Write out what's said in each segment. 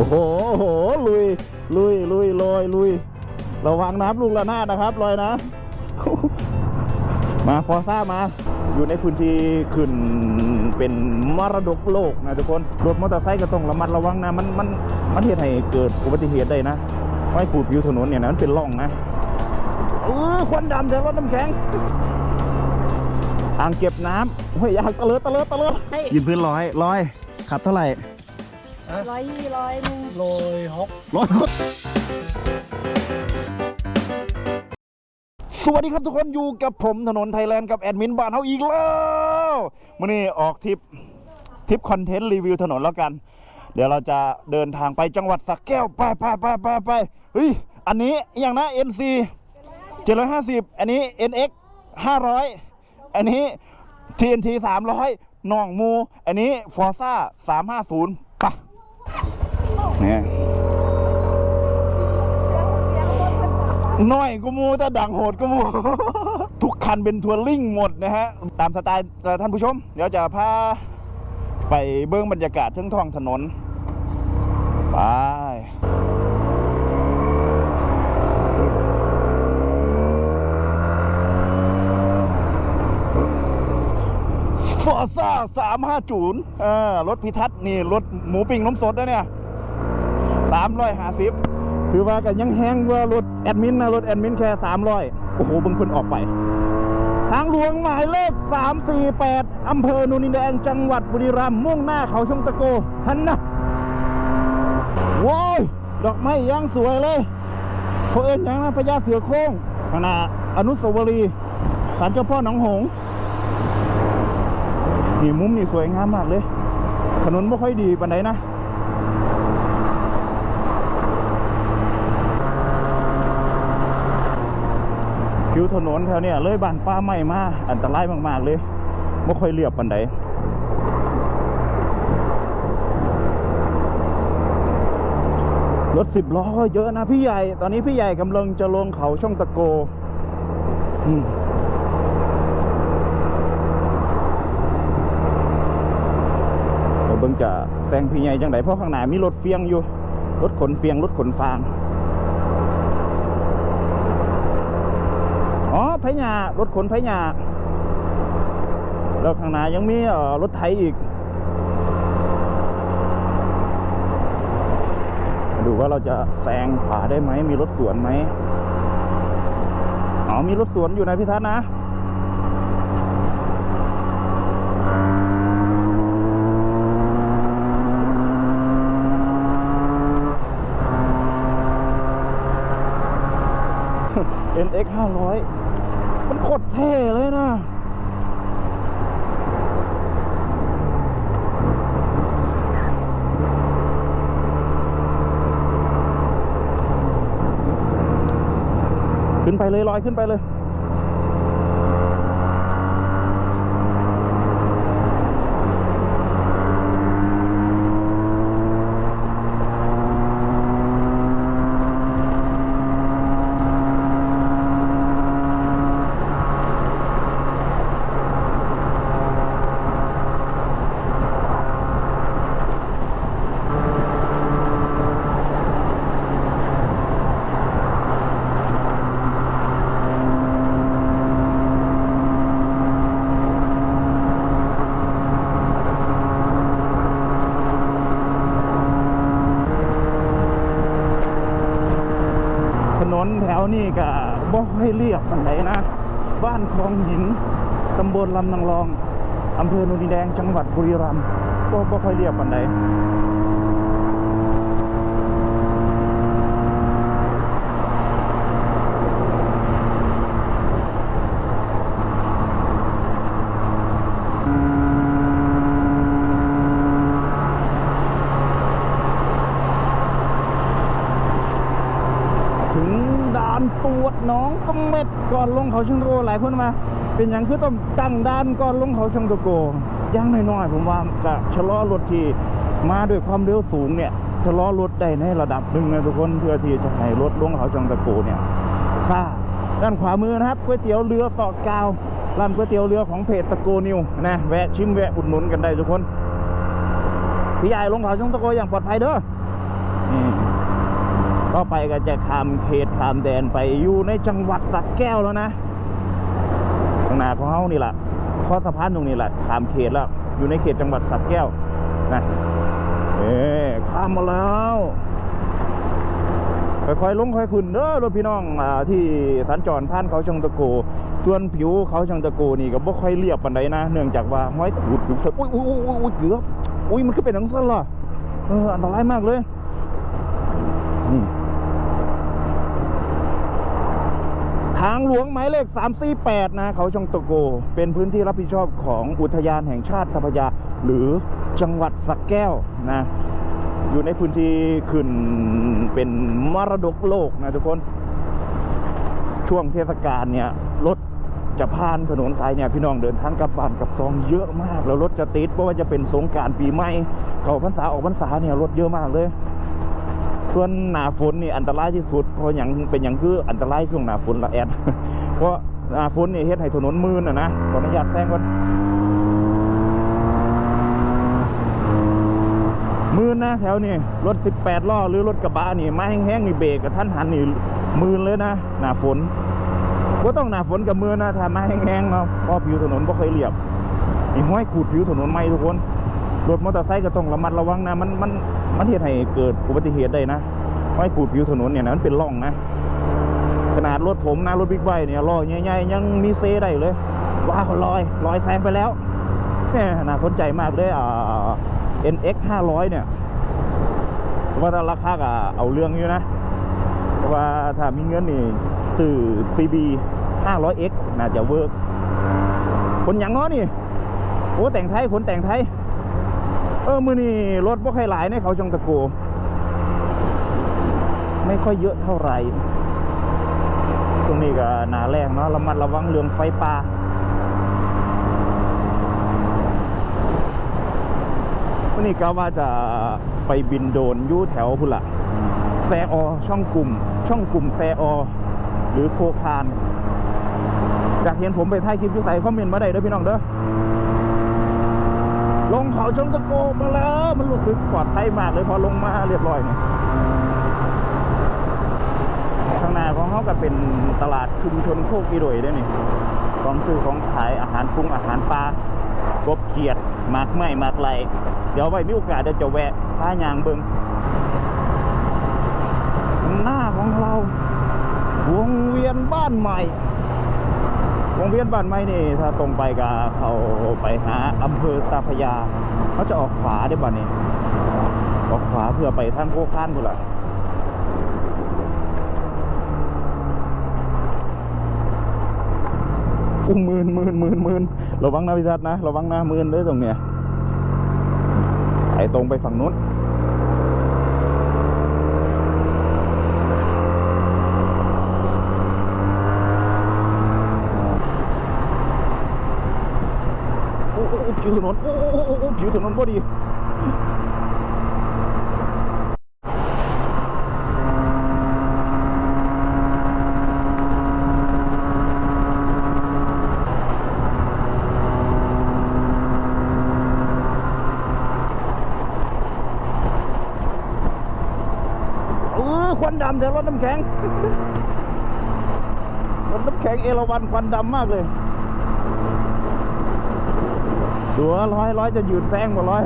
โอ้โหโอ้โหลุย ลุยลุยลอยลุยระวังน้ำลูกระนาดนะครับลอยนะ มาฟอร์ซ่ามา อยู่ในพื้นที่ขึ้นเป็นมรดกโลกนะทุกคนรถมอเตอร์ไซค์ก็ต้องระมัดระวังนะ มันมันมันเหตุให้เกิดอุบัติเหตุได้นะไว้ขูดผิวถนนเนี่ยนะมันเป็นร่องนะเออควันดำจากรถน้ำแข็งอ่างเก็บน้ำเฮ้ยอยากตะเลิดตะเลิดตะเลิดยืนพื้นร้อยร้อยขับเท่าไหร่ ร้อยยี่ร้อยหนึ่งโรยฮอกร้อยสวัสดีครับทุกคนอยู่กับผมถนนไทยแลนด์กับแอดมินบ้านเฮาอีกแล้วมื่อนี้ออกทริปทริปคอนเทนต์รีวิวถนนแล้วกัน เดี๋ยวเราจะเดินทางไปจังหวัดสักแก้วไปไปไปไปไปเฮ้ยอันนี้อย่างนะ NC 750 อันนี้ NX 500 อันนี้ TNT 300น้องมู อันนี้ Forza 350ไปะ เนี่ยน้อยก็มูแต่ดังโหดก็มู ทุกคันเป็นทัวริ่งหมดนะฮะ ตามสไตล์ท่านผู้ชม เดี๋ยวจะพาไปเบื้องบรรยากาศทั้งท้องถนน ไปฟอร์ซ่าสามห้าจูนเออรถพิทัศน์นี่ รถหมูปิ้งน้ำสดนะเนี่ย สามร้อยห้าสิบถือว่ากันยังแห้งกว่ารถแอดมินนะรถแอดมินแค่สามร้อยโอ้โหบิ่งเพิ่นออกไป ทางหลวงหมายเลข348อำเภอโนูนินแดงจังหวัดบุรีรัมย์มุ่งหน้าเขาชงตะโกหันนะว้าวดอกไม้ย่างสวยเลยเขาเอิ้นย่างนะพญาเสือโคร่งขณะอนุสาวรีย์ศาลเจ้าพ่อหนองหงส์นี่มุมนี่สวยงามมากเลย ถนนไม่ค่อยดีปานใดนะ ผิวถนนแถวเนี้ยเลยบ้านป้าใหม่มาอันตรายมากๆเลยไม่ค่อยเรียบปันใดรถสิบล้อเยอะนะพี่ใหญ่ ตอนนี้พี่ใหญ่กำลังจะลงเขาช่องตะโกเดี๋ยวเบิ่งจะแซงพี่ใหญ่จังไดเพราะข้างหน้ามีรถเฟียงอยู่ รถขนเฟียง รถขนฟาง อ๋อ ไผหยารถขนไผหยาแล้วข้างหน้ายังมีรถไถอีก ดูว่าเราจะแซงขวาได้ไหม มีรถสวนไหมอ๋อมีรถสวนอยู่นะพี่ทัศน์นะ NX 500 มันโคตรเท่เลยนะขึ้นไปเลยลอยขึ้นไปเลย นนแถวนี้ก็บ่ค่อยเรียบปานใดนะ บ้านคลองหินตำบลลำนางรองอำเภอโนนดินแดงจังหวัดบุรีรัมย์ก็บ่ค่อยเรียบปานใด ถึงด่าน ตรวจน้องสมเม็ดก่อนลงเขาชงโกหลายคนมา เป็นอย่างคือต้องตั้งด่านก่อนลงเขาชงตะโกย่างน้อยๆผมว่ากะชะลอรถที่มาด้วยความเร็วสูงเนี่ยชะลอรถได้ในระดับหนึ่งนะทุกคนเพื่อที่จะให้รถลงเขาชงตะโกเนี่ยซ่าด้านขวามือนะครับก๋วยเตี๋ยวเรือสอกกาวร้านก๋วยเตี๋ยวเรือของเพจตะโกนิวนะแวะชิมแวะอุดหนุนกันได้ทุกคนพี่ใหญ่ลงเขาชงตะโกอย่างปลอดภัยเด้อนี่ ต่อไปก็จะข้ามเขตข้ามแดนไปอยู่ในจังหวัดสักแก้วแล้วนะข้างหน้าของเขานี่แหละข้อสะพานตรงนี้แหละข้ามเขตแล้ว อยู่ในเขตจังหวัดสักแก้วนะเอ๊ข้ามมาแล้วค่อยๆลงค่อยขึ้นเด้อรถพี่น้องอที่สัญจรผ่านเขาช่างตะโกส่วนผิวเขาช่างตะโกนี่ก็บ่ค่อยเรียบปานใดนะ เนื่องจากว่าห้อยขูดอยู่เถอะอุ้ยอุ้ยอุ้ยอุ้ยเกือบอุ้ยมันก็เป็นทังสั้นล่ะเอออันตรายมากเลยนี่ ทางหลวงหมายเลข 348 นะเขาชองตะโก เป็นพื้นที่รับผิดชอบของอุทยานแห่งชาติทัพยา หรือจังหวัดสักแก้วนะ อยู่ในพื้นที่ขึ้นเป็นมรดกโลกนะทุกคน ช่วงเทศกาลเนี่ยรถจะผ่านถนนสายเนี่ยพี่น้องเดินทางกลับบ้านกับซองเยอะมาก แล้วรถจะติดเพราะว่าจะเป็นสงการปีใหม่เขาพรรษาออกพรรษาเนี่ยรถเยอะมากเลย ส่วนหนาฝนนี่อันตรายที่สุด เพราะอย่างเป็นอย่างคืออันตรายช่วงหนาฝนละแอด เพราะหนาฝนนี่เฮ็ดให้ถนนมืนอะนะขออนุญาตแซงก่อนมืนนะแถวนี้รถ 18ล้อหรือรถกระบะนี่มาแห้งๆนี่เบรกกับท่านหันนี่มืนเลยนะหนาฝนก็ต้องหนาฝนกับมือนะถ้ามาแห้งๆเนาะเพราะผิวถนนบ่เคยเรียบนี่ห้อยขูดผิวถนนไหมทุกคนรถมอเตอร์ไซค์ก็ต้องระมัดระวังนะมันมัน มันเหตุให้เกิดอุบัติเหตุได้นะห้อยขูดผิวถนนเนี่ยนะมันเป็นร่องนะ ขนาดรถผมนะรถบิ๊กไบค์เนี่ยล้อใหญ่ๆยังมีเซได้เลย ว้าวลอยลอยแซงไปแล้วน่าสนใจมากเลยอ่า NX 500 เนี่ยว่าราคาก็เอาเรื่องอยู่นะว่าถ้ามีเงินนี่ซื้อ CB 500X น่าจะเวิร์กคนอย่างน้อนี่ โอ้แต่งไทย คนแต่งไทย ออมือนี่รถบ่ค่อยหลายในเขาจงตะโก ไม่ค่อยเยอะเท่าไหร่ตรงนี้ก็หนาแรงเนาะระมัดระวังเรื่องไฟป่าวันนี้ก็ว่าจะไปบินโดนยู่แถวพุละแซออช่องกลุ่ม ช่องกลุ่มแซออ หรือโคคานอยากเห็นผมไปถ่ายคลิปยู่ใส่คอมเมนต์มาได้เด้อพี่น้องเด้อ ลงเขาชมตะโกมาแล้ว มันรู้สึกปลอดภัยมากเลยพอลงมาเรียบร้อยเนี่ยข้างหน้าของเขาก็เป็นตลาดชุมชนโคกอีโดยได้นี่ของซื้อของขายอาหารปรุงอาหารปลากบเขียดหมากไม้หมากไหลเดี๋ยวไว้มีโอกาสเดี๋ยวจะแวะพายางเบิงหน้าของเรา วงเวียนบ้านใหม่ วงเวียนบ้านไม้นี่ถ้าตรงไปก็เขาไปหาอำเภอตาพยา เขาจะออกขวาได้บ้านนี้ ออกขวาเพื่อไปทางโคข้านพุ่นละอุ้มมืนมืนมืนมืนระวังนะพิทัศน์นะ ระวังนะมืนด้วยตรงเนี้ยไปตรงไปฝั่งนู้น โอ้โอ้ผิวถนนโอ้โอ้โอ้ผิวถนนพอดีเออควันดำแต่รถน้ำแข็ง รถน้ำแข็งเอราวันควันดำมากเลย ดูว่าร้อยร้อยจะยืนแซงกว่าร้อย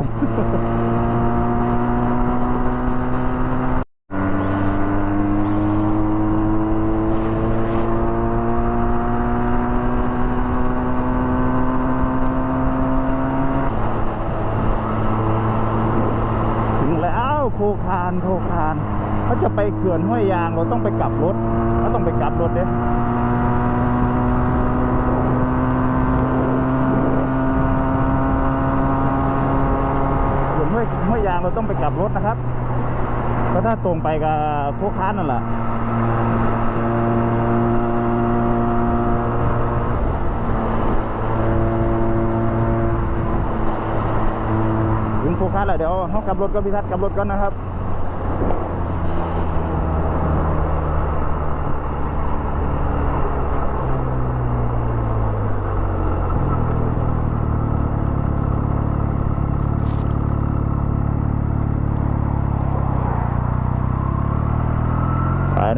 ถึงแล้วโคคานโคคานเขาจะไปเขื่อนห้วยยางเราต้องไปกลับรถเราต้องไปกลับรถเด้เขื่อนห้วยห้วยยาง เราต้องไปกลับรถนะครับเพราะถ้าตรงไปกับโคคานนั่นแหละถึงโคคานแล้วเดี๋ยวเขากลับรถก็พิทัศน์กลับรถก่อนนะครับ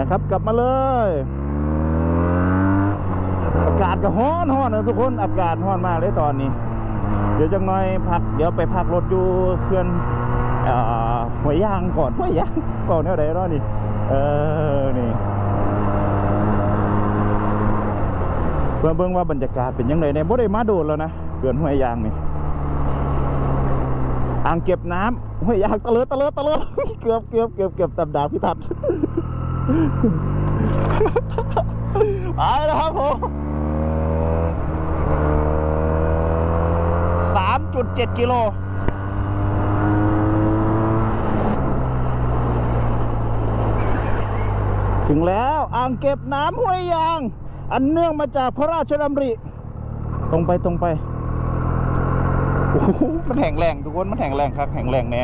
นะครับ กลับมาเลย อากาศก็ร้อนร้อนนะทุกคนอากาศร้อนมากเลยตอนนี้ เดี๋ยวจังหน่อยพักเดี๋ยวไปพักรถอยู่เพื่อนหัวยยางก่อนหัวยยางก่อนแนวไหนเนาะนี่เออนี่เพื่อเบิ่งว่าบรรยากาศเป็นยังไงเนี่ยบ่ได้มาโดดแล้วนะเกินห้วยยางนี่อ่างเก็บน้ำห้วยยางตะเลิดตะเลิดตะเลิดเกือบเกือบเกือบเกือบตับดาพิทัศน์ ไปแล้วครับผมสามจุดเจ็ดกิโลถึงแล้วอ่างเก็บน้ำห้วยยาง อันเนื่องมาจากพระราชดำริ ตรงไปตรงไปโอ้โหมันแห่งแรงทุกคนมันแห่งแรงครับแห่งแรงแน่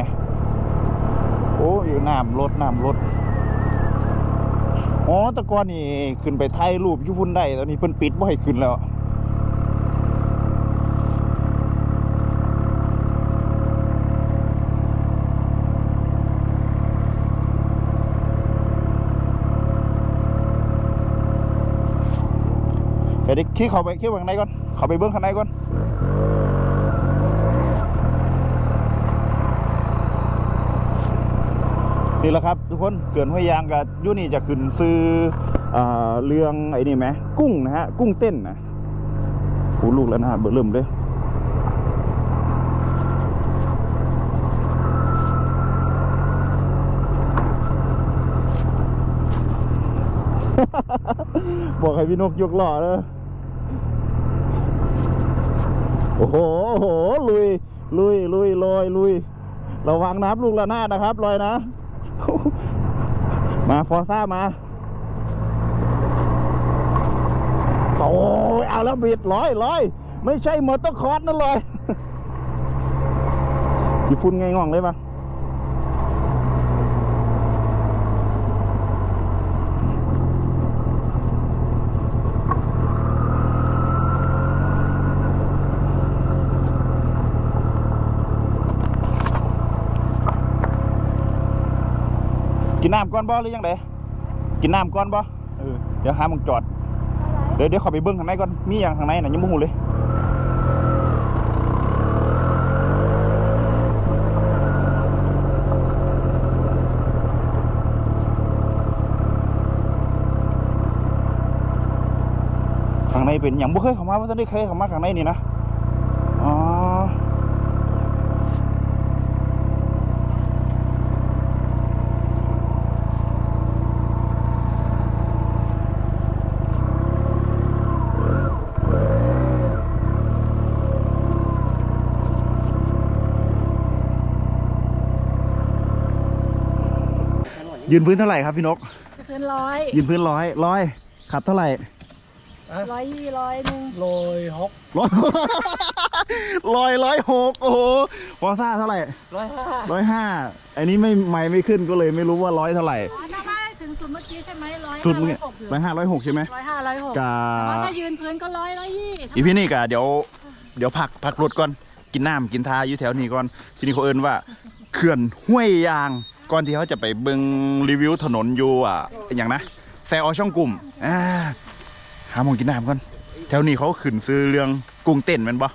โอ้ยน้ำรถน้ำรถ อ๋อตะกอนนี่ขึ้นไปถ่ายรูปยุพุ่นได้ตอนนี้เพิ่นปิดบ่ให้ขึ้นแล้วเดี๋ยวดิขี้เข้าไปขี้ไปข้างในก่อน เข้าไปเบิ้งข้างในก่อน นี่แหละครับ ทุกคนเกินห้วยยางกับยุนี่จะขึ้นซื้ออเรื่องไอ้นี่ไหมกุ้งนะฮะกุ้งเต้นนะโอ้ลูกแล้วนะเบอร์เริ่มเลยบอกให้พี่นกยกล้อเลยโอ้โหโอ้โหลุย ลุย ลุยลอยลุย ระวังน้ำลูกละนาดนะครับลอยนะ มาฟอร์ซ่ามาโอ้ยเอาแล้วบิดร้อยร้อยไม่ใช่มอเตอร์คอร์สนั่นเลยพี่ฟุ่นไงง่องเลยปะ น้ำก่อนบ่หรือยังไงกินน้ำก่อนบ่เออเดี๋ยวหามึงจอด เดี๋ยวเดี๋ยวขอไปเบิ้งข้างในก่อน มีอย่างข้างในน่ะยังไม่หูเลยข้างในเป็นอย่างบ่เคยเข้ามาว่าจะได้เคยเข้ามาข้างในนี่นะ อ๋อ ยืนพื้นเท่าไหร่ครับพี่นกเกินร้อยยืนพื้นร้อยร้อยขับเท่าไหร่ร้อยยี่ร้อยหนึ่งโรยฮอกร้อย ร้อยร้อยหกโอ้โหฟอร์ซ่าเท่าไหร่ร้อยห้าร้อยห้าอันนี้ไม่ไม่ไม่ขึ้นก็เลยไม่รู้ว่าร้อยเท่าไหร่ อ๋อถ้าไม่ถึงสุดเมื่อกี้ใช่ไหมร้อยสุดห้าเมื่อร้อกี้ยหกอยู่ร้อยห้าร้อยหกใช่ไหมร้อยห้าร้อยหกกาแต่ว่าถ้ายืนพื้นก็ร้อยร้อยยี่อีพี่นี่กะเดี๋ยวเดี๋ยวพักพักรถก่อน กินน้ำกินทาอยู่แถวนี้ก่อน ทีนี้เขาเอินว่า เขื่อนห้วยยาง ก่อนที่เขาจะไปเบิงรีวิวถนนอยู่อะอย่างนะแซอช่องกลุ่มอ่าหาหมองกินน้ำก่อนแถวนี้เขาขึ้นซื้อเรื่องกุ้งเต้นแมันบ่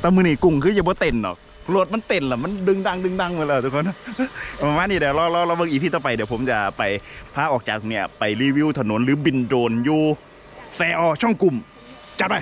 แต่มือนี่กุ้งคืออย่บ่เต้นหรอกรถมันเต้นล่ะมันดึงดังดึงดังไปเลยทุกคนประมาณนี้เดี๋ยวรอรอรอเบิ่งอีพีต่อไปเดี๋ยวผมจะไปพาออกจากเนี่ยไปรีวิวถนนหรือบินโดรนอยู่แซอช่องกลุ่มจัดไป